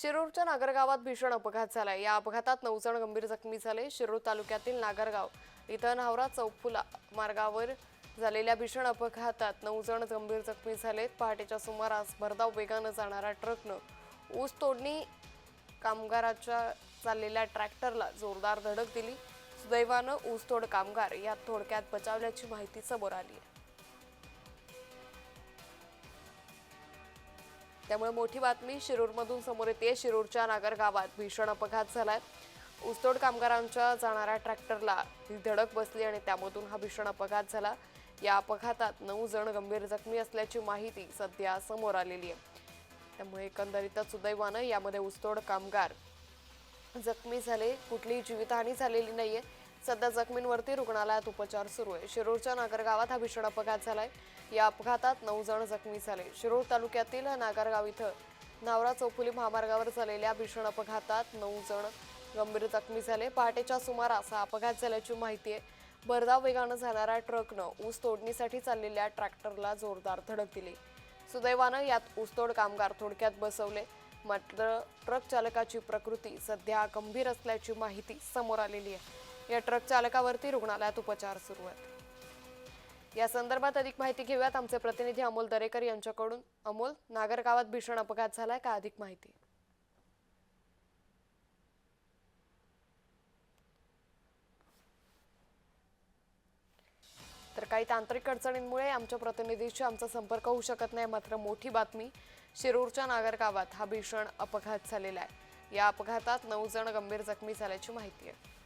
शिरूरच्या नागरगावात भीषण अपघात झाला या अपघातात नऊ जण गंभीर जखमी झाले. शिरूर तालुक्यातील नागरगाव इथं नावरा चौफुला मार्गावर झालेल्या भीषण अपघातात नऊ जण गंभीर जखमी झालेत. पहाटेच्या सुमारास भरधाव वेगानं जाणाऱ्या ट्रकनं ऊस तोडणी कामगाराच्या चाललेल्या ट्रॅक्टरला जोरदार धडक दिली. सुदैवानं ऊसतोड कामगार यात थोडक्यात बचावल्याची माहिती समोर आली आहे. त्यामुळे मोठी बातमी शिरूरमधून समोर येते. शिरूरच्या नागर गावात भीषण अपघात झालाय. ऊसतोड कामगारांच्या जाणाऱ्या ट्रॅक्टरला ही धडक बसली आणि त्यामधून हा भीषण अपघात झाला. या अपघातात नऊ जण गंभीर जखमी असल्याची माहिती सध्या समोर आलेली आहे. त्यामुळे एकंदरीतच सुदैवानं यामध्ये ऊसतोड कामगार जखमी झाले. कुठलीही जीवितहानी झालेली नाहीये. सध्या जखमींवरती रुग्णालयात उपचार सुरू आहे. शिरूरच्या नागरगावात हा भीषण अपघात झालाय. या अपघातात नऊ जण जखमी झाले. शिरूर तालुक्यातील नागरगाव इथं नावरा चौफुली महामार्गावर झालेल्या भीषण अपघातात नऊ जण गंभीर जखमी झाले. पहाटेच्या सुमारास हा अपघात झाल्याची माहिती आहे. भरधाव वेगानं जाणाऱ्या ट्रकनं ऊस तोडणीसाठी चाललेल्या ट्रॅक्टरला जोरदार धडक दिली. सुदैवानं यात ऊसतोड कामगार थोडक्यात बसवले. मात्र ट्रक चालकाची प्रकृती सध्या गंभीर असल्याची माहिती समोर आलेली आहे. या ट्रक चालकावरती रुग्णालयात उपचार सुरू आहेत. या संदर्भात अधिक माहिती घेऊयात. आमचे प्रतिनिधी अमोल दरेकर यांच्याकडून. अमोल नागरगावात भीषण अपघात झालाय. का अधिक माहिती? तर काही तांत्रिक अडचणींमुळे आमच्या प्रतिनिधीशी आमचा संपर्क होऊ शकत नाही. मात्र मोठी बातमी शिरूरच्या नागरगावात हा भीषण अपघात झालेला आहे. या अपघातात नऊ जण गंभीर जखमी झाल्याची माहिती आहे.